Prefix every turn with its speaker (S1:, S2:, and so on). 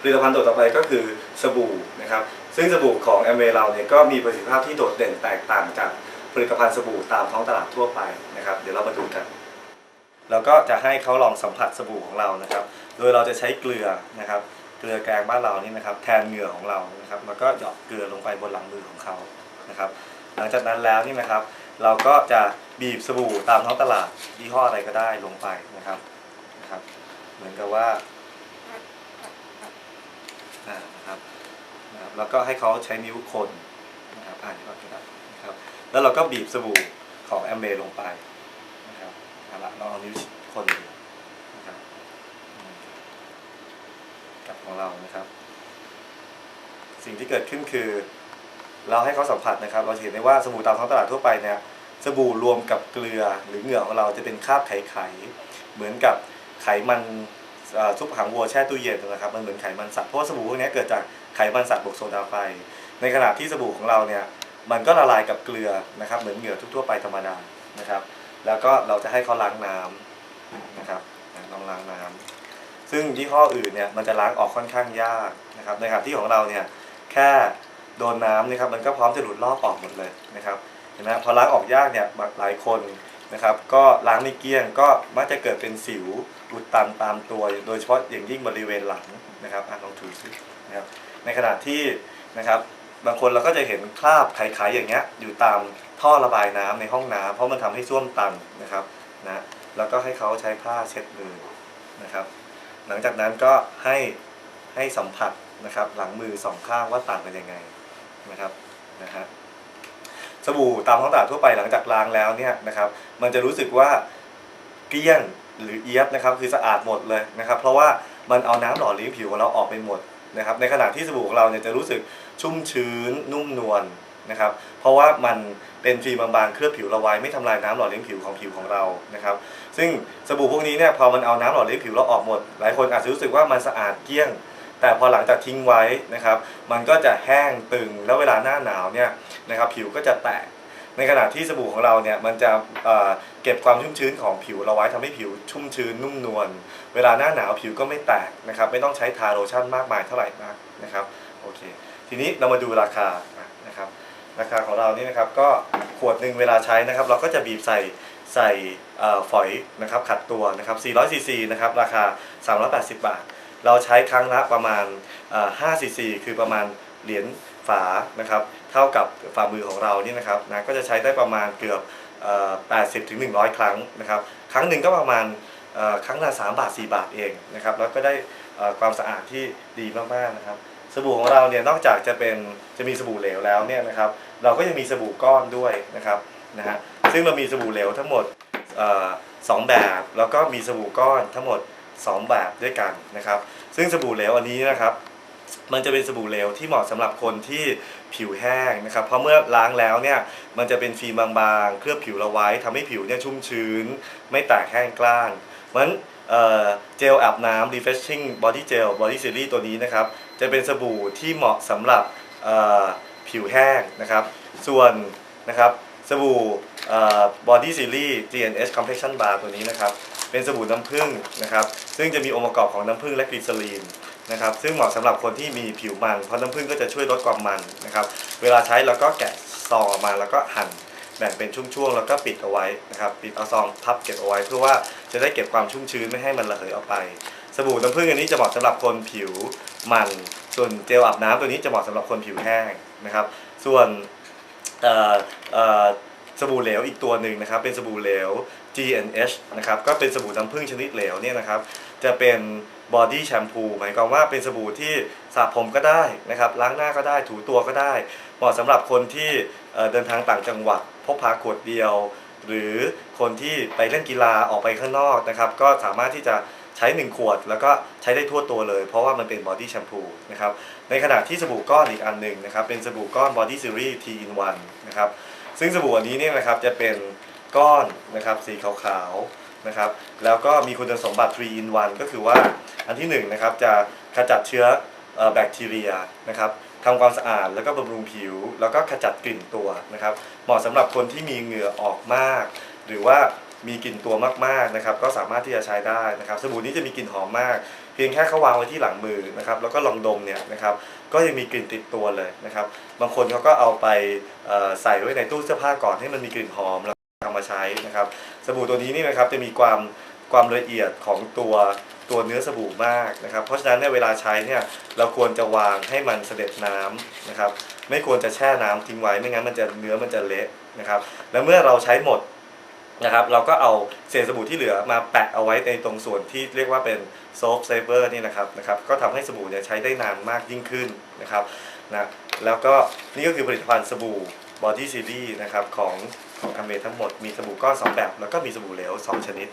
S1: ผลิตภัณฑ์ตัวต่อไปก็คือสบู่นะครับซึ่งสบู่ของแอมเวเราเนี่ยก็มีประสิทธิภาพที่โดดเด่นแตกต่างจากผลิตภัณฑ์สบู่ตามท้องตลาดทั่วไปนะครับเดี๋ยวเรามาดูกันเราก็จะให้เขาลองสัมผัสสบู่ของเรานะครับ โดยเราจะใช้เกลือนะครับ เกลือแกงบ้านเรานี่นะครับ แทนเหงื่อของเรานะครับ แล้วก็หยอดเกลือลงไปบนหลังมือของเขานะครับ หลังจากนั้นแล้วนี่นะครับ เราก็จะบีบสบู่ตามท้องตลาดยี่ห้ออะไรก็ได้ลงไปนะครับนะครับ เหมือนกับว่า นะครับนะครับแล้วก็ให้เขาใช้นิ้วคนนะครับอ่านก่อนก็ได้นะครับแล้วเราก็บีบสบู่ของแอมเบลงไปนะครับเอาละเราเอานิ้วคนดูนะครับกับของเรานะครับ สิ่งที่เกิดขึ้นคือ เราให้เขาสัมผัสนะครับ เราจะเห็นได้ว่าสบู่ตามท้องตลาดทั่วไปเนี่ยสบู่รวมกับเกลือหรือเหงื่อของเราจะเป็นคราบไขๆเหมือนกับไขมัน ซุปหางวัวแช่ตู้เย็นนะครับมันเหมือนไขมันสัตว์เพราะสบู่พวกนี้เกิดจากไขมันสัตว์บวกโซดาไฟ ในขณะที่สบู่ของเราเนี่ยมันก็ละลายกับเกลือนะครับเหมือนเหงื่อทั่วไปธรรมดานะครับ แล้วก็เราจะให้เขาล้างน้ำนะครับลองล้างน้ำซึ่งยี่ห้ออื่นเนี่ยมันจะล้างออกค่อนข้างยากนะครับในขณะที่ของเราเนี่ยแค่โดนน้ำนะครับมันก็พร้อมจะหลุดลอกออกหมดเลยนะครับเห็นไหมพอล้างออกยากเนี่ยหลายคน นะครับ ก็ล้างไม่เกลี้ยงก็มักจะเกิดเป็นสิวอุดตันตามตัว โดยเฉพาะอย่างยิ่งบริเวณหลังนะครับอะลองถูซินะครับในขณะที่นะครับบางคนเราก็จะเห็นคราบไขๆอย่างเงี้ยอยู่ตามท่อระบายน้ำในห้องน้ำเพราะมันทำให้ส้วมตันนะครับนะแล้วก็ให้เขาใช้ผ้าเช็ดมือนะครับ หลังจากนั้นก็ให้ให้สัมผัสนะครับหลังมือสองข้างว่าต่างกันยังไงนะครับนะฮะ สบู่ตามท้องตลาดทั่วไปหลังจากล้างแล้วเนี่ยนะครับมันจะรู้สึกว่าเกลี้ยงหรือเอียบนะครับคือสะอาดหมดเลยนะครับเพราะว่ามันเอาน้ำหล่อเลี้ยงผิวของเราออกไปหมดนะครับในขณะที่สบู่ของเราเนี่ยจะรู้สึกชุ่มชื้นนุ่มนวลนะครับเพราะว่ามันเป็นฟิล์มบางๆเคลือบผิวเราไว้ไม่ทำลายน้ำหล่อเลี้ยงผิวของผิวของเรานะครับซึ่งสบู่พวกนี้เนี่ยพอมันเอาน้ำหล่อเลี้ยงผิวเราออกหมด หลายคนอาจจะรู้สึกว่ามันสะอาดเกลี้ยง แต่พอหลังจากทิ้งไว้นะครับมันก็จะแห้งตึงแล้วเวลาหน้าหนาวเนี่ย นะครับผิวก็จะแตก ในขณะที่สบู่ของเราเนี่ยมันจะเเก็บความชุ่มชื้นของผิวเราไว้ทำให้ผิวชุ่มชื้นนุ่มนวลเวลาหน้าหนาวผิวก็ไม่แตกนะครับไม่ต้องใช้ทาโลชั่นมากมายเท่าไหร่นักนะครับโอเคทีนี้เรามาดูราคานะครับราคาของเรานี่นะครับก็ขวดหนึ่งเวลาใช้นะครับ เราก็จะบีบใส่ใส่ฝอยนะครับขัดตัวนะครับ 400 ซีซีนะครับราคา 380 บาท เราใช้ครั้งละประมาณ5ซีซีคือประมาณเหรียญฝานะครับ เท่ากับฝ่ามือของเรานี่นะครับนะก็จะใช้ได้ประมาณเกือบ 80ถึง100 ครั้งนะครับครั้งหนึ่งก็ประมาณครั้งละ3บาท 4 บาทเองนะครับแล้วก็ได้ความสะอาดที่ดีมากๆนะครับสบู่ของเราเนี่ยนอกจากจะเป็นจะมีสบู่เหลวแล้วเนี่ยนะครับเราก็ยังมีสบู่ก้อนด้วยนะครับนะฮะซึ่งเรามีสบู่เหลวทั้งหมดสองแบบ แล้วก็มีสบู่ก้อนทั้งหมด 2 แบบด้วยกันนะครับ ซึ่งสบู่เหลวอันนี้นะครับ มันจะเป็นสบู่เหลวที่เหมาะสำหรับคนที่ผิวแห้งนะครับ เพราะเมื่อล้างแล้วเนี่ยมันจะเป็นฟิล์มบางๆ เคลือบผิวเราไว้ทำให้ผิวเนี่ยชุ่มชื้น ไม่แตกแห้งกร้านเพราะฉะนั้นเจลอาบน้ำ refreshing body gel body series ตัวนี้นะครับ จะเป็นสบู่ที่เหมาะสำหรับผิวแห้งนะครับ ส่วนนะครับสบู่เอ่อ body series GNS complexion bar ตัวนี้นะครับ เป็นสบู่น้ำผึ้งนะครับ ซึ่งจะมีองค์ประกอบของน้ำผึ้งและกลีซอรีน นะครับ ซึ่งเหมาะสำหรับคนที่มีผิวมัน เพราะน้ำผึ้งก็จะช่วยลดความมันนะครับ เวลาใช้เราก็แกะซองออกมาแล้วก็หั่นแบ่งเป็นช่วงๆ แล้วก็ปิดเอาไว้นะครับ ปิดเอาซองพับเก็บเอาไว้เพื่อว่าจะได้เก็บความชุ่มชื้นไม่ให้มันระเหยออกไป สบู่น้ำผึ้งอันนี้จะเหมาะสำหรับคนผิวมัน ส่วนเจลอาบน้ำตัวนี้จะเหมาะสำหรับคนผิวแห้งนะครับ ส่วนสบู่เหลวอีกตัวหนึ่งนะครับ เป็นสบู่เหลว GNH นะครับ ก็เป็นสบู่น้ำผึ้งชนิดเหลวเนี่ยนะครับ จะเป็น บอดี้แชมพูหมายความว่าเป็นสบู่ที่สระผมก็ได้นะครับล้างหน้าก็ได้ถูตัวก็ได้เหมาะสำหรับคนที่เดินทางต่างจังหวัดพกพาขวดเดียว หรือคนที่ไปเล่นกีฬาออกไปข้างนอกนะครับก็สามารถที่จะใช้ 1 ขวด แล้วก็ใช้ได้ทั่วตัวเลย เพราะว่ามันเป็นบอดี้แชมพูนะครับในขณะที่สบู่ก้อนอีกอันหนึ่งนะครับเป็นสบู่ก้อน Body Series T in 1นะครับซึ่งสบู่อันนี้เนี่ยนะครับจะเป็นก้อนนะครับสีขาวๆ นะครับแล้วก็มีคุณสมบัติ 3 in 1 ก็คือว่าอันที่1นงนะครับจะขจัดเชื้อแบคทีเรียนะครับทำความสะอาดแล้วก็บำรุงผิว แล้วก็ขจัดกลิ่นตัวนะครับ เหมาะสำหรับคนที่มีเหงื่อออกมาก หรือว่ามีกลิ่นตัวมากๆนะครับ ก็สามารถที่จะใช้ได้นะครับ สบู่นี้จะมีกลิ่นหอมมาก เพียงแค่เขาวางไว้ที่หลังมือนะครับ แล้วก็ลองดมเนี่ยนะครับ ก็ยังมีกลิ่นติดตัวเลยนะครับ บางคนเขาก็เอาไปใส่ไว้ในตู้เสื้อผ้าก่อนให้มันมีกลิ่นหอม เอามาใช้นะครับสบู่ตัวนี้นี่นะครับจะมีความความละเอียดของตัวตัวเนื้อสบู่มากนะครับ เพราะฉะนั้นเนี่ยเวลาใช้เนี่ยเราควรจะวางให้มันเสด็จน้ำนะครับ ไม่ควรจะแช่น้ำทิ้งไว้ไม่งั้นมันจะเนื้อมันจะเละนะครับ แล้วเมื่อเราใช้หมดนะครับ เราก็เอาเศษสบู่ที่เหลือมาแปะเอาไว้ในตรงส่วนที่เรียกว่าเป็นโซฟเซเวอร์นี่นะครับนะครับ ก็ทำให้สบู่เนี่ยใช้ได้นานมากยิ่งขึ้นนะครับนะแล้วก็นี่ก็คือผลิตภัณฑ์สบู่บอดี้ซีรีส์นะครับของ ของอเมทั้งหมดมีสบู่ก้อน2แบบ แล้วก็มีสบู่เหลว 2 ชนิด